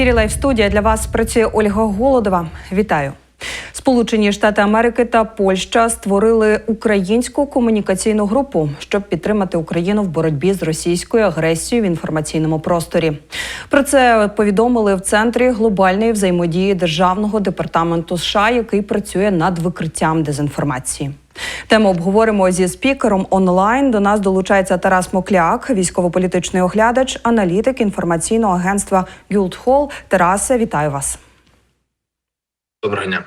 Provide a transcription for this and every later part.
Ефірі Лайв студія для вас працює Ольга Голодова. Вітаю. Сполучені Штати Америки та Польща створили українську комунікаційну групу, щоб підтримати Україну в боротьбі з російською агресією в інформаційному просторі. Про це повідомили в центрі глобальної взаємодії Державного департаменту США, який працює над викриттям дезінформації. Тему обговоримо зі спікером онлайн. До нас долучається Тарас Мокляк, військово-політичний оглядач, аналітик інформаційного агентства Гюлдхол. Тарасе, вітаю вас. Доброго дня.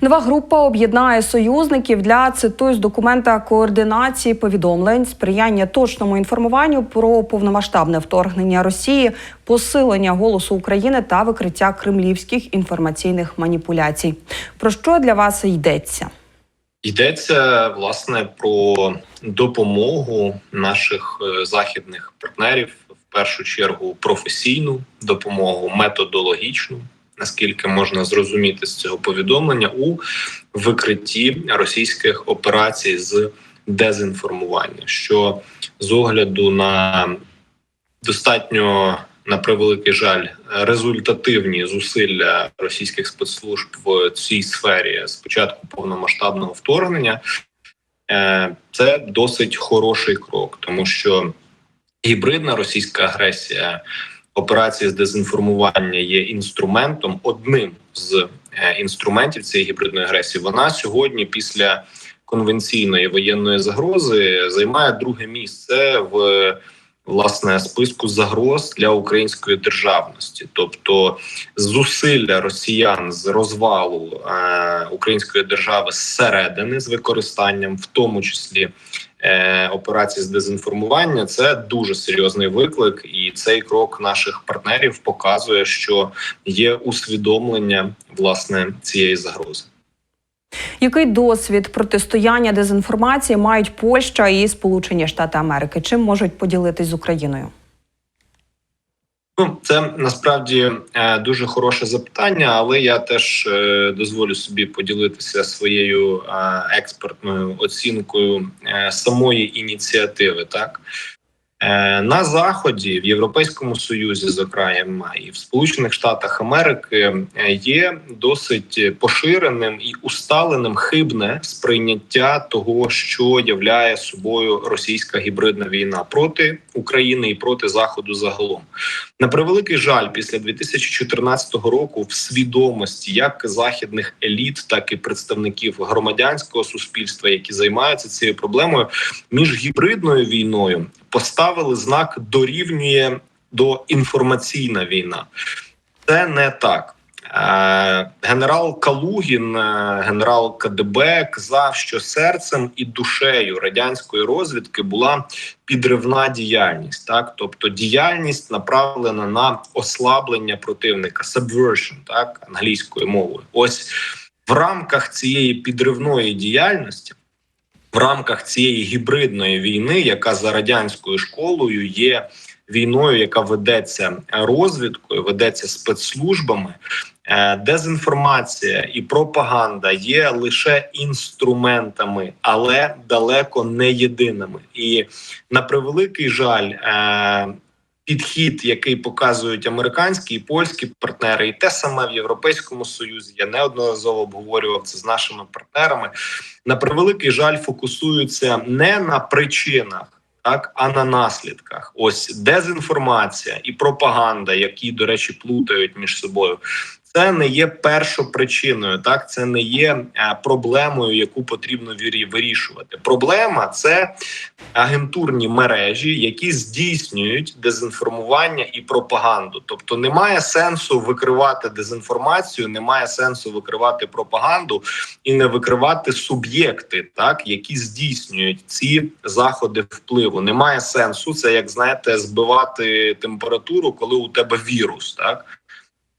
Нова група об'єднає союзників для цитую з документа координації повідомлень, сприяння точному інформуванню про повномасштабне вторгнення Росії, посилення голосу України та викриття кремлівських інформаційних маніпуляцій. Про що для вас йдеться? Йдеться власне про допомогу наших е, західних партнерів, в першу чергу професійну допомогу, методологічну, наскільки можна зрозуміти з цього повідомлення у викритті російських операцій з дезінформування, що з огляду на достатньо на превеликий жаль результативні зусилля російських спецслужб в цій сфері з початку повномасштабного вторгнення, е, це досить хороший крок, тому що гібридна російська агресія. Операції з дезінформування є інструментом, одним з е, інструментів цієї гібридної агресії. Вона сьогодні, після конвенційної воєнної загрози, займає друге місце в власне списку загроз для української державності, тобто зусилля росіян з розвалу е, української держави зсередини з використанням, в тому числі е, операцій з дезінформування, це дуже серйозний виклик, і цей крок наших партнерів показує, що є усвідомлення власне цієї загрози. Який досвід протистояння дезінформації мають Польща і Сполучені Штати Америки? Чим можуть поділитись з Україною? Ну, це насправді е, дуже хороше запитання, але я теж е, дозволю собі поділитися своєю е, експертною оцінкою самої ініціативи. Так на заході в Європейському Союзі, зокрема і в Сполучених Штатах Америки, е, є досить поширеним і усталеним хибне сприйняття того, що являє собою російська гібридна війна проти України і проти Заходу загалом. На превеликий жаль, після 2014 року в свідомості як західних еліт, так і представників громадянського суспільства, які займаються цією проблемою, між гібридною війною поставили знак дорівнює до інформаційна війна. Це не так. Е, генерал Калугін, е, генерал КДБ, казав, що серцем і душею радянської розвідки була підривна діяльність, так тобто діяльність направлена на ослаблення противника, subversion, так англійською мовою. Ось в рамках цієї підривної діяльності в рамках цієї гібридної війни, яка за радянською школою є війною, яка ведеться розвідкою, ведеться спецслужбами. Е, дезінформація і пропаганда є лише інструментами, але далеко не єдиними. І на превеликий жаль, е, підхід, який показують американські і польські партнери, і те саме в Європейському Союзі. Я неодноразово обговорював це з нашими партнерами. На превеликий жаль, фокусуються не на причинах. Так, а на наслідках, ось дезінформація і пропаганда, які до речі плутають між собою, це не є першопричиною, так це не є е, проблемою, яку потрібно вирішувати. Проблема це агентурні мережі, які здійснюють дезінформування і пропаганду. Тобто немає сенсу викривати дезінформацію, немає сенсу викривати пропаганду і не викривати суб'єкти, так які здійснюють ці заходи впливу. Немає сенсу це, як знаєте, збивати температуру, коли у тебе вірус, так.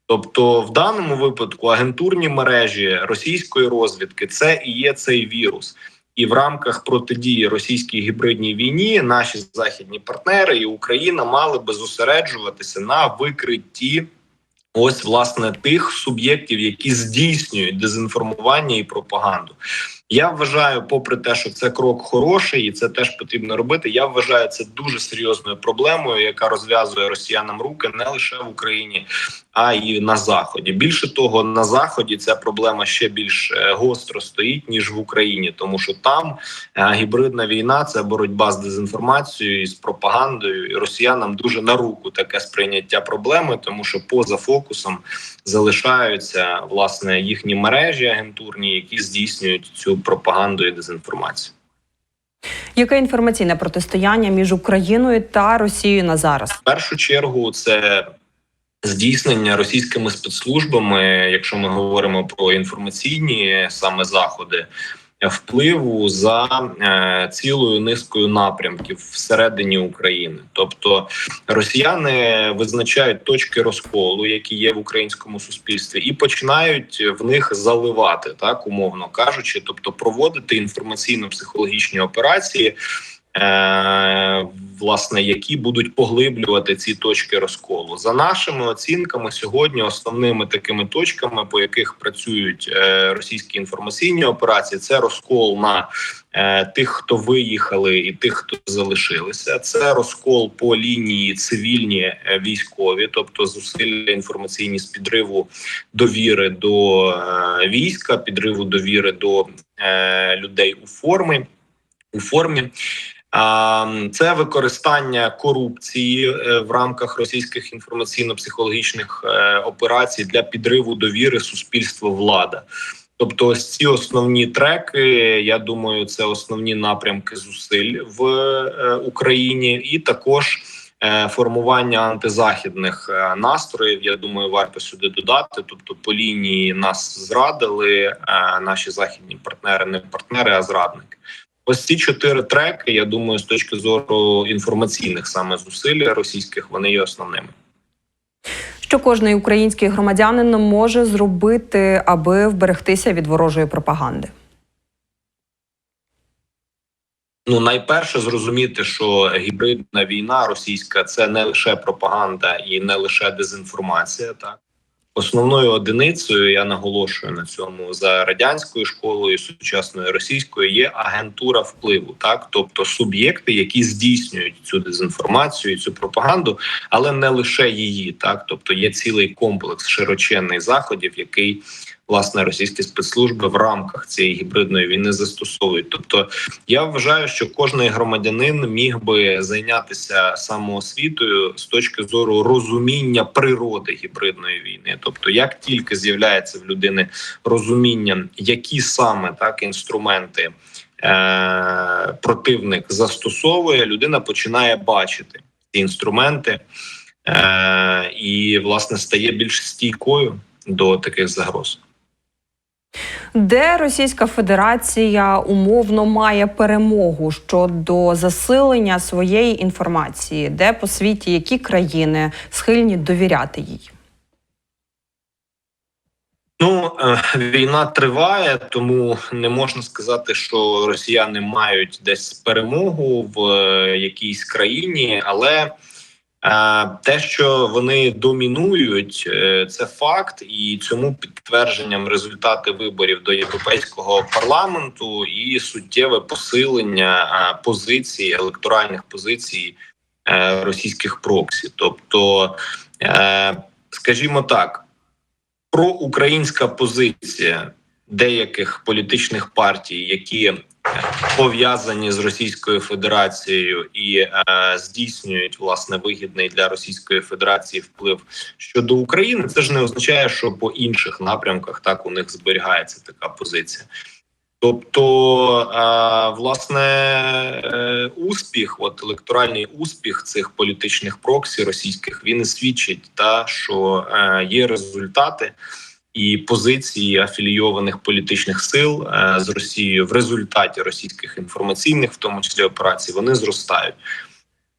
Тобто, в даному випадку агентурні мережі російської розвідки це і є цей вірус, і в рамках протидії російській гібридній війні наші західні партнери і Україна мали би зосереджуватися на викритті. Ось власне тих суб'єктів, які здійснюють дезінформування і пропаганду. Я вважаю, попри те, що це крок хороший, і це теж потрібно робити. Я вважаю це дуже серйозною проблемою, яка розв'язує росіянам руки не лише в Україні, а й на заході. Більше того, на заході ця проблема ще більш е, гостро стоїть ніж в Україні, тому що там е, гібридна війна це боротьба з дезінформацією і з пропагандою. І росіянам дуже на руку таке сприйняття проблеми, тому що поза фокусом залишаються власне їхні мережі агентурні, які здійснюють цю пропаганду і дезінформацією. Яке інформаційне протистояння між Україною та Росією на зараз? В першу чергу це здійснення російськими спецслужбами, якщо ми говоримо про інформаційні саме заходи. Впливу за е, цілою низкою напрямків всередині України, тобто росіяни визначають точки розколу, які є в українському суспільстві, і починають в них заливати, так умовно кажучи, тобто проводити інформаційно-психологічні операції, власне, які будуть поглиблювати ці точки розколу. За нашими оцінками, сьогодні основними такими точками, по яких працюють е, російські інформаційні операції, це розкол на е, тих, хто виїхали, і тих, хто залишилися. Це розкол по лінії цивільні е, військові, тобто зусилля інформаційні з підриву довіри до е, війська, підриву довіри до е, людей у формі у формі. Це використання корупції е, в рамках російських інформаційно-психологічних е, операцій для підриву довіри суспільства влада. Тобто, ось ці основні треки, я думаю, це основні напрямки зусиль в е, Україні, і також формування антизахідних настроїв. Я думаю, варто сюди додати. Тобто, по лінії нас зрадили наші західні партнери, не партнери, а зрадники. Ось ці чотири треки. Я думаю, з точки зору інформаційних саме зусиль російських вони є основними. Що кожний український громадянин може зробити, аби вберегтися від ворожої пропаганди? Ну, найперше зрозуміти, що гібридна війна російська це не лише пропаганда і не лише дезінформація. Так основною одиницею я наголошую на цьому за радянською школою сучасною російською є агентура впливу, так? Тобто суб'єкти, які здійснюють цю дезінформацію, цю пропаганду, але не лише її, так? Тобто є цілий комплекс широченних заходів, який власне російські спецслужби в рамках цієї гібридної війни застосовують. Тобто, я вважаю, що кожний громадянин міг би зайнятися самоосвітою з точки зору розуміння природи гібридної війни. Тобто, як тільки з'являється в людини розуміння, які саме так інструменти. Е, противник застосовує, людина починає бачити ці інструменти е, і, власне, стає більш стійкою до таких загроз. Де Російська Федерація умовно має перемогу щодо засилення своєї інформації, де по світі які країни схильні довіряти їй? Ну, е, війна триває, тому не можна сказати, що росіяни мають десь перемогу в е, якійсь країні, але те, що вони домінують, е, це факт, і цьому підтвердженням результати виборів до європейського парламенту і суттєве посилення позицій електоральних позицій е, російських проксі. Тобто, е, скажімо так проукраїнська позиція деяких політичних партій, які пов'язані з Російською Федерацією і е, здійснюють власне вигідний для Російської Федерації вплив щодо України, це ж не означає, що по інших напрямках так у них зберігається така позиція. Тобто, е, власне, е, успіх, от електоральний успіх цих політичних проксі російських, він свідчить, та що е, є результати і позиції афілійованих політичних сил е, з Росією в результаті російських інформаційних, в тому числі операцій, вони зростають.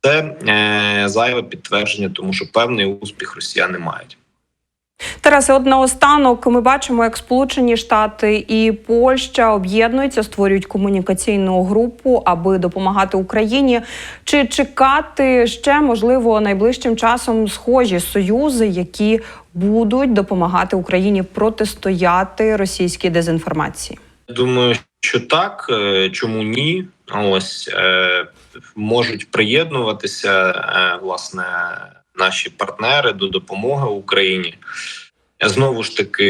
Це е, зайве підтвердження, тому що певний успіх росіяни мають. Тарасе, от наостанок ми бачимо, як Сполучені Штати і Польща об'єднуються, створюють комунікаційну групу, аби допомагати Україні. Чи чекати ще можливо найближчим часом схожі союзи, які будуть допомагати Україні протистояти російській дезінформації? Думаю, що так, е, чому ні? Ось е, можуть приєднуватися е, власне наші партнери до допомоги Україні. Знову ж таки,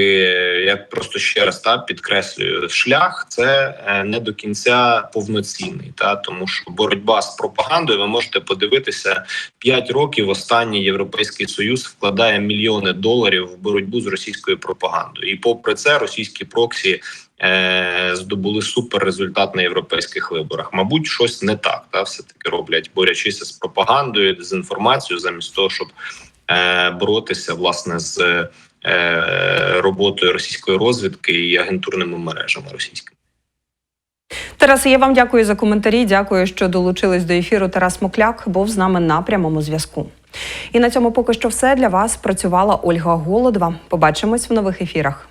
я просто ще раз та підкреслюю, шлях це е, не до кінця повноцінний, та тому що боротьба з пропагандою. Ви можете подивитися 5 років. Останній європейський союз вкладає мільйони доларів в боротьбу з російською пропагандою, і попри це російські проксі е, здобули супер результат на європейських виборах. Мабуть, щось не так, та все таки роблять, борючися з пропагандою, дезінформацією, замість того, щоб е, боротися власне з роботою російської розвідки і агентурними мережами російськими. Тарас, я вам дякую за коментарі. Дякую, що долучились до ефіру. Тарас Мокляк був з нами на прямому зв'язку. І на цьому поки що все для вас працювала Ольга Голодова. Побачимось в нових ефірах.